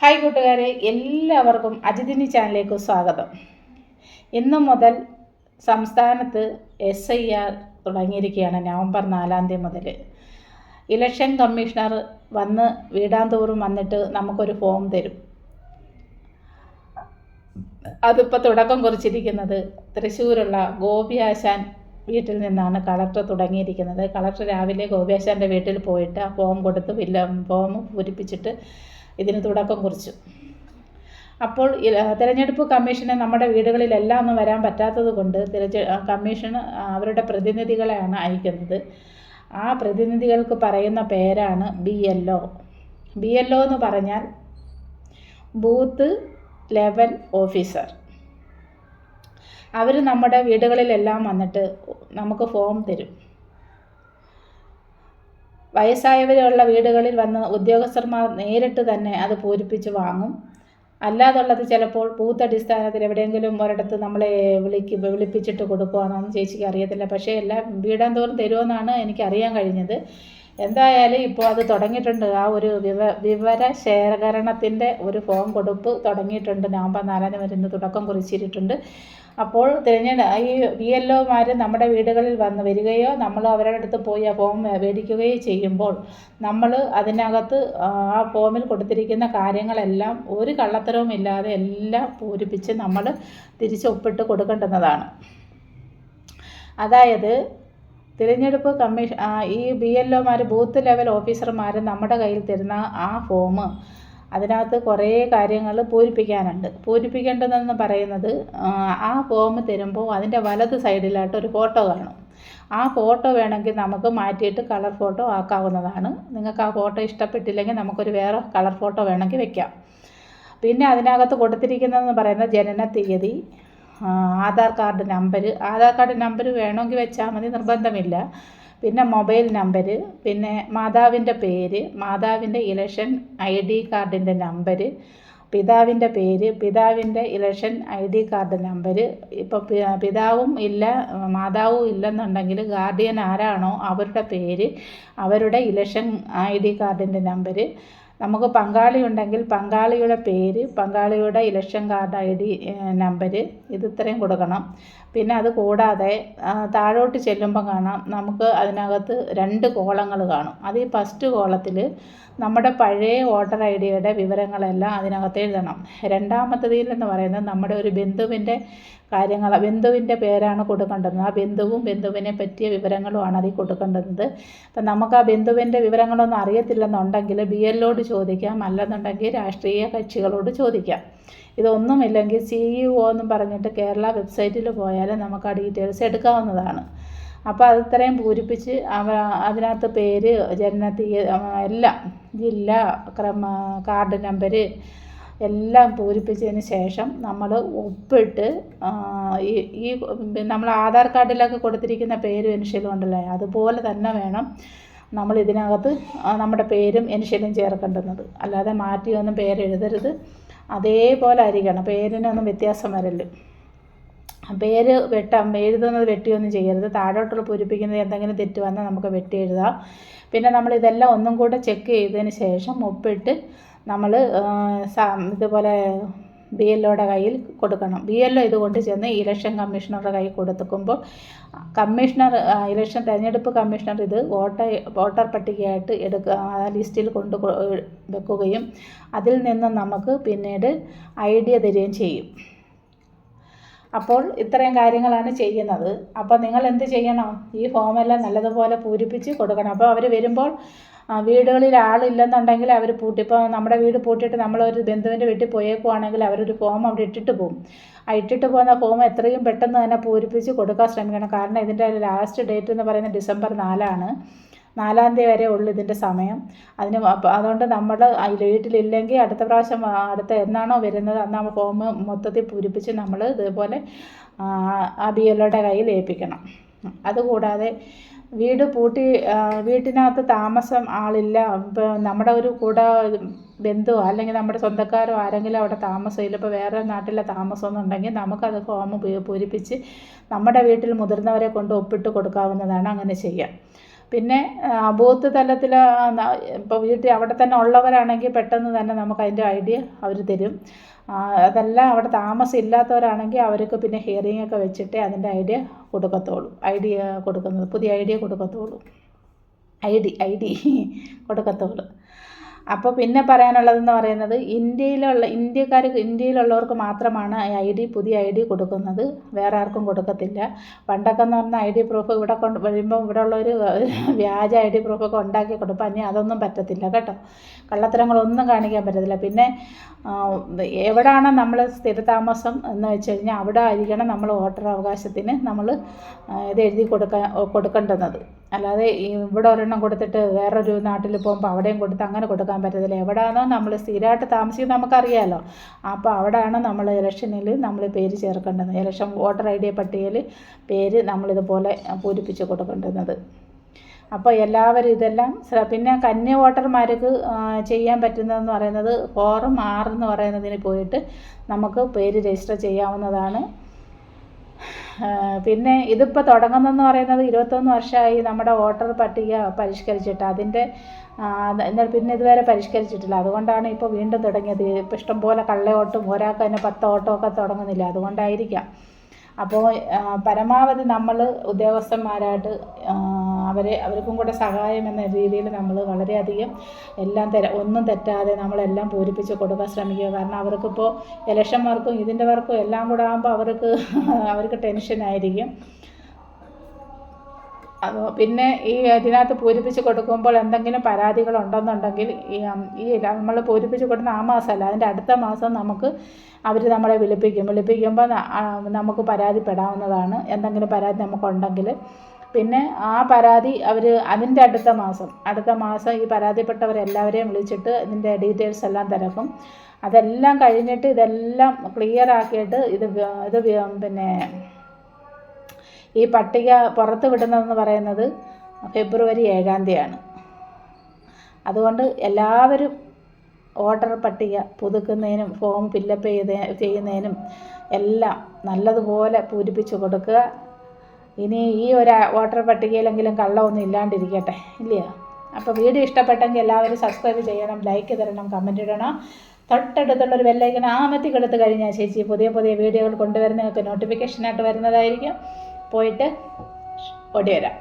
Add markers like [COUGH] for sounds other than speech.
Hi കൂട്ടുകാരെ എല്ലാവർക്കും അജിതിനി ചാനലിലേക്ക് സ്വാഗതം. ഇന്ന് മുതൽ സംസ്ഥാനത്ത് എസ് ഐ ആർ തുടങ്ങിയിരിക്കുകയാണ് നവംബർ നാലാം തീയതി മുതൽ. ഇലക്ഷൻ കമ്മീഷണർ വന്ന് വീടാന്തോറും വന്നിട്ട് നമുക്കൊരു ഫോം തരും. അതിപ്പോൾ തുടക്കം കുറിച്ചിരിക്കുന്നത് തൃശ്ശൂരുള്ള ഗോപിയാശാൻ വീട്ടിൽ നിന്നാണ് കളക്ടർ തുടങ്ങിയിരിക്കുന്നത്. കളക്ടർ രാവിലെ ഗോപിയാശാന്റെ വീട്ടിൽ പോയിട്ട് ആ ഫോം കൊടുത്ത് വില്ല ഫോം പൂരിപ്പിച്ചിട്ട് ഇതിന് തുടക്കം കുറിച്ചു. അപ്പോൾ തിരഞ്ഞെടുപ്പ് കമ്മീഷന് നമ്മുടെ വീടുകളിലെല്ലാം ഒന്നും വരാൻ പറ്റാത്തത് കൊണ്ട് തിരഞ്ഞെ കമ്മീഷന് അവരുടെ പ്രതിനിധികളെയാണ് അയക്കുന്നത്. ആ പ്രതിനിധികൾക്ക് പറയുന്ന പേരാണ് B L O. B L O എന്ന് പറഞ്ഞാൽ ബൂത്ത് ലെവൽ ഓഫീസർ. അവർ നമ്മുടെ വീടുകളിലെല്ലാം വന്നിട്ട് നമുക്ക് ഫോം തരും. വയസ്സായവരുള്ള വീടുകളിൽ വന്ന ഉദ്യോഗസ്ഥർമാർ നേരിട്ട് തന്നെ അത് പൂരിപ്പിച്ച് വാങ്ങും. അല്ലാതുള്ളത് ചിലപ്പോൾ പൂത്തടിസ്ഥാനത്തിൽ എവിടെയെങ്കിലും ഒരിടത്ത് നമ്മളെ വിളിക്ക് വിളിപ്പിച്ചിട്ട് കൊടുക്കുവാണോ എന്ന് ചേച്ചിക്ക് അറിയത്തില്ല. പക്ഷേ എല്ലാം വീടാന്തോറും തരുമെന്നാണ് എനിക്ക് അറിയാൻ കഴിഞ്ഞത്. എന്തായാലും ഇപ്പോൾ അത് തുടങ്ങിയിട്ടുണ്ട്. ആ ഒരു വിവ വിവര ശേഖരണത്തിന്റെ ഒരു ഫോം കൊടുപ്പ് തുടങ്ങിയിട്ടുണ്ട്. നവംബർ നാലാം തീയതി വരുന്ന തുടക്കം കുറിച്ചിട്ടുണ്ട്. അപ്പോൾ തിരഞ്ഞെടു ഈ ബി എൽ ഒമാർ നമ്മുടെ വീടുകളിൽ വന്ന് വരികയോ നമ്മൾ അവരുടെ അടുത്ത് പോയി ആ ഫോം മേടിക്കുകയോ ചെയ്യുമ്പോൾ നമ്മൾ അതിനകത്ത് ആ ഫോമിൽ കൊടുത്തിരിക്കുന്ന കാര്യങ്ങളെല്ലാം ഒരു കള്ളത്തരവും ഇല്ലാതെ എല്ലാം പൂരിപ്പിച്ച് നമ്മൾ തിരിച്ച് ഒപ്പിട്ട് കൊടുക്കേണ്ടുന്നതാണ്. അതായത് തിരഞ്ഞെടുപ്പ് കമ്മീഷൻ ഈ ബി എൽ ഒമാർ ബൂത്ത് ലെവൽ ഓഫീസർമാർ നമ്മുടെ കയ്യിൽ തരുന്ന ആ ഫോം അതിനകത്ത് കുറേ കാര്യങ്ങൾ പൂരിപ്പിക്കാനുണ്ട്. പൂരിപ്പിക്കേണ്ടതെന്ന് പറയുന്നത് ആ, ഫോം തരുമ്പോൾ അതിന്റെ വലത് സൈഡിലായിട്ട് ഒരു ഫോട്ടോ കാണും. ആ ഫോട്ടോ വേണമെങ്കിൽ നമുക്ക് മാറ്റിയിട്ട് കളർ ഫോട്ടോ ആക്കാവുന്നതാണ്. നിങ്ങൾക്ക് ആ ഫോട്ടോ ഇഷ്ടപ്പെട്ടില്ലെങ്കിൽ നമുക്കൊരു വേറെ കളർ ഫോട്ടോ വേണമെങ്കിൽ വെക്കാം. പിന്നെ അതിനകത്ത് കൊടുത്തിരിക്കുന്നതെന്ന് പറയുന്ന ജനന തീയതി Aadhaar card number Aadhaar card number വേണമെങ്കിൽ വെച്ചാൽ മതി നിർബന്ധമില്ല. പിന്നെ മൊബൈൽ നമ്പർ പിന്നെ മാതാവിന്റെ പേര് മാതാവിന്റെ ഇലക്ഷൻ ഐ ഡി കാർഡിന്റെ നമ്പർ പിതാവിന്റെ പേര് പിതാവിന്റെ election I D card number ഇപ്പോൾ പിതാവും ഇല്ല മാതാവും ഇല്ലെന്നുണ്ടെങ്കിൽ ഗാർഡിയൻ ആരാണോ അവരുടെ പേര് അവരുടെ ഇലക്ഷൻ ഐ ഡി കാർഡിന്റെ നമ്പർ നമുക്ക് പങ്കാളി ഉണ്ടെങ്കിൽ പങ്കാളിയുടെ പേര് പങ്കാളിയുടെ election card I D number ഇത് ഇത്രയും കൊടുക്കണം. പിന്നെ അത് കൂടാതെ താഴോട്ട് ചെല്ലുമ്പോൾ കാണാം നമുക്ക് അതിനകത്ത് രണ്ട് കോളങ്ങൾ കാണും. അത് ഈ ഫസ്റ്റ് കോളത്തിൽ നമ്മുടെ പഴയ വോട്ടർ ഐ ഡിയുടെ വിവരങ്ങളെല്ലാം അതിനകത്ത് എഴുതണം. രണ്ടാമത്തതിൽ എന്ന് പറയുന്നത് നമ്മുടെ ഒരു ബന്ധുവിന്റെ കാര്യങ്ങൾ. ബന്ധുവിന്റെ പേരാണ് കൊടുക്കേണ്ടത്. ആ ബന്ധുവും ബന്ധുവിനെ പറ്റിയ വിവരങ്ങളുമാണ് അതിൽ കൊടുക്കേണ്ടത്. അപ്പം നമുക്ക് ആ ബന്ധുവിന്റെ വിവരങ്ങളൊന്നും അറിയത്തില്ലെന്നുണ്ടെങ്കിൽ ബി എല്ലോട് ചോദിക്കാം. അല്ലെന്നുണ്ടെങ്കിൽ രാഷ്ട്രീയ കക്ഷികളോട് ചോദിക്കാം. ഇതൊന്നുമില്ലെങ്കിൽ സി ഇ ഒ എന്നും പറഞ്ഞിട്ട് കേരള വെബ്സൈറ്റിൽ പോയാൽ നമുക്ക് ആ ഡീറ്റെയിൽസ് എടുക്കാവുന്നതാണ്. അപ്പോൾ അത് ഇത്രയും പൂരിപ്പിച്ച് അവ അതിനകത്ത് പേര് ജനന എല്ലാം ജില്ല ക്രമ കാർഡ് നമ്പർ എല്ലാം പൂരിപ്പിച്ചതിന് ശേഷം നമ്മൾ ഒപ്പിട്ട് ഈ ഈ നമ്മൾ ആധാർ കാർഡിലൊക്കെ കൊടുത്തിരിക്കുന്ന പേരും ഇനിഷ്യലും ഉണ്ടല്ലേ? അതുപോലെ തന്നെ വേണം നമ്മൾ ഇതിനകത്ത് നമ്മുടെ പേരും ഇനിഷ്യലും ചേർക്കേണ്ടുന്നത്. അല്ലാതെ മാറ്റിയൊന്നും പേരെഴുതരുത് അതേപോലെ ആയിരിക്കണം പേരിനൊന്നും വ്യത്യാസം വരൽ പേര് വെട്ടാം. എഴുതുന്നത് വെട്ടിയൊന്നും ചെയ്യരുത്. താഴോട്ടുള്ള പൂരിപ്പിക്കുന്നത് എന്തെങ്കിലും തെറ്റ് വന്നാൽ നമുക്ക് വെട്ടി എഴുതാം. പിന്നെ നമ്മൾ ഇതെല്ലാം ഒന്നും കൂടെ ചെക്ക് ചെയ്തതിന് ശേഷം ഒപ്പിട്ട് നമ്മൾ ഇതുപോലെ ബി എൽ ഒയുടെ കയ്യിൽ കൊടുക്കണം. ബി എൽ ഒ ഇത് കൊണ്ട് ചെന്ന് ഇലക്ഷൻ കമ്മീഷണറുടെ കയ്യിൽ കൊടുക്കുമ്പോൾ കമ്മീഷണർ ഇലക്ഷൻ തിരഞ്ഞെടുപ്പ് കമ്മീഷണർ ഇത് വോട്ടർ വോട്ടർ പട്ടികയായിട്ട് എടുക്കുക ലിസ്റ്റിൽ കൊണ്ട് വെക്കുകയും അതിൽ നിന്ന് നമുക്ക് പിന്നീട് ഐഡിയ തരികയും ചെയ്യും. അപ്പോൾ ഇത്രയും കാര്യങ്ങളാണ് ചെയ്യുന്നത്. അപ്പോൾ നിങ്ങൾ എന്ത് ചെയ്യണം? ഈ ഫോമെല്ലാം നല്ലതുപോലെ പൂരിപ്പിച്ച് കൊടുക്കണം. അപ്പോൾ അവർ വരുമ്പോൾ വീടുകളിൽ ആളില്ലെന്നുണ്ടെങ്കിൽ അവർ പൂട്ടി ഇപ്പോൾ നമ്മുടെ വീട് പൂട്ടിയിട്ട് നമ്മളൊരു ബന്ധുവിന്റെ വീട്ടിൽ പോയേക്കുവാണെങ്കിൽ അവരൊരു ഫോം അവിടെ ഇട്ടിട്ട് പോകും ആ ഇട്ടിട്ട് പോകുന്ന ഫോം എത്രയും പെട്ടെന്ന് തന്നെ പൂരിപ്പിച്ച് കൊടുക്കാൻ ശ്രമിക്കണം. കാരണം ഇതിന്റെ ലാസ്റ്റ് ഡേറ്റ് എന്ന് പറയുന്നത് ഡിസംബർ നാലാണ്. നാലാം തീയതി വരെ ഉള്ളു ഇതിന്റെ സമയം. അതിന് അതുകൊണ്ട് നമ്മൾ വീട്ടിലില്ലെങ്കിൽ അടുത്ത പ്രാവശ്യം അടുത്ത എന്നാണോ വരുന്നത് അന്ന് നമ്മൾ ഫോം മൊത്തത്തിൽ പൂരിപ്പിച്ച് നമ്മൾ ഇതുപോലെ ആ, ബി എല്ലോടെ കയ്യിൽ ഏൽപ്പിക്കണം. അതുകൂടാതെ വീട് പൂട്ടി വീട്ടിനകത്ത് താമസം ആളില്ല. നമ്മുടെ ഒരു കൂടെ ബന്ധുവോ അല്ലെങ്കിൽ നമ്മുടെ സ്വന്തക്കാരോ ആരെങ്കിലും അവിടെ താമസമില്ല ഇപ്പോൾ വേറെ നാട്ടിലെ താമസം എന്നുണ്ടെങ്കിൽ നമുക്കത് ഫോം പൂരിപ്പിച്ച് നമ്മുടെ വീട്ടിൽ മുതിർന്നവരെ കൊണ്ട് ഒപ്പിട്ട് കൊടുക്കാവുന്നതാണ് അങ്ങനെ ചെയ്യാം പിന്നെ ബൂത്ത് തലത്തിൽ ഇപ്പോൾ വീട്ടിൽ അവിടെ തന്നെ ഉള്ളവരാണെങ്കിൽ പെട്ടെന്ന് തന്നെ നമുക്ക് അതിന്റെ ഐഡിയ അവർ തരും. അതല്ല അവിടെ താമസം ഇല്ലാത്തവരാണെങ്കിൽ അവർക്ക് പിന്നെ ഹിയറിംഗ് ഒക്കെ വെച്ചിട്ടേ അതിന്റെ ഐഡിയ കൊടുക്കത്തുള്ളൂ. ഐഡിയ കൊടുക്കുന്നത് പുതിയ ഐഡിയ കൊടുക്കത്തുള്ളൂ. ഐ ഡി ഐ ഡി കൊടുക്കത്തുള്ളൂ. അപ്പോൾ പിന്നെ പറയാനുള്ളതെന്ന് പറയുന്നത് ഇന്ത്യയിലുള്ള ഇന്ത്യക്കാർ ഇന്ത്യയിലുള്ളവർക്ക് മാത്രമാണ് ഐ ഡി പുതിയ ഐ ഡി കൊടുക്കുന്നത്. വേറെ ആർക്കും കൊടുക്കത്തില്ല. പണ്ടൊക്കെ എന്ന് പറഞ്ഞാൽ ഐ ഡി പ്രൂഫ് ഇവിടെ കൊണ്ട് വരുമ്പോൾ ഇവിടെ ഉള്ളൊരു വ്യാജ ഐ ഡി പ്രൂഫൊക്കെ ഉണ്ടാക്കി കൊടുക്കും. അനി അതൊന്നും പറ്റത്തില്ല കേട്ടോ. കള്ളത്തരങ്ങളൊന്നും കാണിക്കാൻ പറ്റത്തില്ല. പിന്നെ എവിടാണ് നമ്മൾ സ്ഥിരതാമസം എന്ന് വെച്ച് കഴിഞ്ഞാൽ അവിടെ ആയിരിക്കണം നമ്മൾ വോട്ടർ അവകാശത്തിന് നമ്മൾ ഇത് എഴുതി കൊടുക്കാൻ കൊടുക്കേണ്ടുന്നത്. അല്ലാതെ ഇവിടെ ഒരെണ്ണം കൊടുത്തിട്ട് വേറൊരു നാട്ടിൽ പോകുമ്പോൾ അവിടെയും കൊടുത്ത് അങ്ങനെ കൊടുക്കാൻ പറ്റത്തില്ല. എവിടെയാണോ നമ്മൾ സ്ഥിരമായിട്ട് താമസിക്കുന്നത് നമുക്കറിയാമല്ലോ അപ്പോൾ അവിടെയാണ് നമ്മൾ ഇലക്ഷനിൽ നമ്മൾ പേര് ചേർക്കേണ്ടത്. ഇലക്ഷൻ വോട്ടർ ഐ ഡി പട്ടികയിൽ പേര് നമ്മളിതുപോലെ പൂരിപ്പിച്ച് കൊടുക്കേണ്ടുന്നത്. അപ്പോൾ എല്ലാവരും ഇതെല്ലാം പിന്നെ കന്യ വോട്ടർമാർക്ക് ചെയ്യാൻ പറ്റുന്നതെന്ന് പറയുന്നത് ഫോറം ആറെന്ന് പറയുന്നതിന് പോയിട്ട് നമുക്ക് പേര് രജിസ്റ്റർ ചെയ്യാവുന്നതാണ്. പിന്നെ ഇതിപ്പോൾ തുടങ്ങുന്നതെന്ന് പറയുന്നത് ഇരുപത്തൊന്ന് വർഷമായി നമ്മുടെ വോട്ടർ പട്ടിക പരിഷ്കരിച്ചിട്ട് അതിന്റെ എന്നാൽ പിന്നെ ഇതുവരെ പരിഷ്കരിച്ചിട്ടില്ല. അതുകൊണ്ടാണ് ഇപ്പോൾ വീണ്ടും തുടങ്ങിയത്. ഇപ്പോൾ ഇഷ്ടംപോലെ കള്ളയോട്ടും ഒരാൾക്ക് തന്നെ പത്ത് ഓട്ടം ഒക്കെ തുടങ്ങുന്നില്ല. അതുകൊണ്ടായിരിക്കാം. അപ്പോൾ പരമാവധി നമ്മൾ ഉദ്യോഗസ്ഥന്മാരായിട്ട് അവരെ അവർക്കും കൂടെ സഹായം എന്ന രീതിയിൽ നമ്മൾ വളരെയധികം എല്ലാം തര ഒന്നും തെറ്റാതെ നമ്മളെല്ലാം പൂരിപ്പിച്ച് കൊടുക്കാൻ ശ്രമിക്കുക. കാരണം അവർക്കിപ്പോൾ ഇലക്ഷൻ വർക്കും ഇതിന്റെ വർക്കും എല്ലാം കൂടെ ആകുമ്പോൾ അവർക്ക് [LAUGHS] അവർക്ക് ടെൻഷനായിരിക്കും അത് പിന്നെ ഈ ഇതിനകത്ത് പൂരിപ്പിച്ച് കൊടുക്കുമ്പോൾ എന്തെങ്കിലും പരാതികൾ ഉണ്ടെന്നുണ്ടെങ്കിൽ ഈ ഈ നമ്മൾ പൂരിപ്പിച്ച് കൊടുക്കുന്ന ആ മാസമല്ല അതിന്റെ അടുത്ത മാസം നമുക്ക് അവർ നമ്മളെ വിളിപ്പിക്കും. വിളിപ്പിക്കുമ്പോൾ നമുക്ക് പരാതിപ്പെടാവുന്നതാണ്. എന്തെങ്കിലും പരാതി നമുക്കുണ്ടെങ്കിൽ പിന്നെ ആ പരാതി അവർ അതിന്റെ അടുത്ത മാസം അടുത്ത മാസം ഈ പരാതിപ്പെട്ടവരെല്ലാവരെയും വിളിച്ചിട്ട് ഇതിന്റെ ഡീറ്റെയിൽസ് എല്ലാം തിരക്കും. അതെല്ലാം കഴിഞ്ഞിട്ട് ഇതെല്ലാം ക്ലിയർ ആക്കിയിട്ട് ഇത് ഇത് പിന്നെ ഈ പട്ടിക പുറത്ത് വിടുന്നതെന്ന് പറയുന്നത് ഫെബ്രുവരി ഏഴാം തീയതിയാണ്. അതുകൊണ്ട് എല്ലാവരും ഓർഡർ പട്ടിക പുതുക്കുന്നതിനും ഫോം ഫില്ലപ്പ് ചെയ്ത് ചെയ്യുന്നതിനും എല്ലാം നല്ലതുപോലെ പൂരിപ്പിച്ച് കൊടുക്കുക. ഇനി ഈ ഒരു വോട്ടർ പട്ടികയിലെങ്കിലും കള്ളമൊന്നും ഇല്ലാണ്ടിരിക്കട്ടെ ഇല്ലയോ? അപ്പോൾ വീഡിയോ ഇഷ്ടപ്പെട്ടെങ്കിൽ എല്ലാവരും സബ്സ്ക്രൈബ് ചെയ്യണം ലൈക്ക് തരണം കമന്റ് ഇടണം. തൊട്ടടുത്തുള്ളൊരു ബെല്ലൈക്കൺ ആമത്തി കൊടുത്ത് കഴിഞ്ഞാൽ ചേച്ചി പുതിയ പുതിയ വീഡിയോകൾ കൊണ്ടുവരുന്നതൊക്കെ നോട്ടിഫിക്കേഷനായിട്ട് വരുന്നതായിരിക്കും. പോയിട്ട് ഓടി വരാം.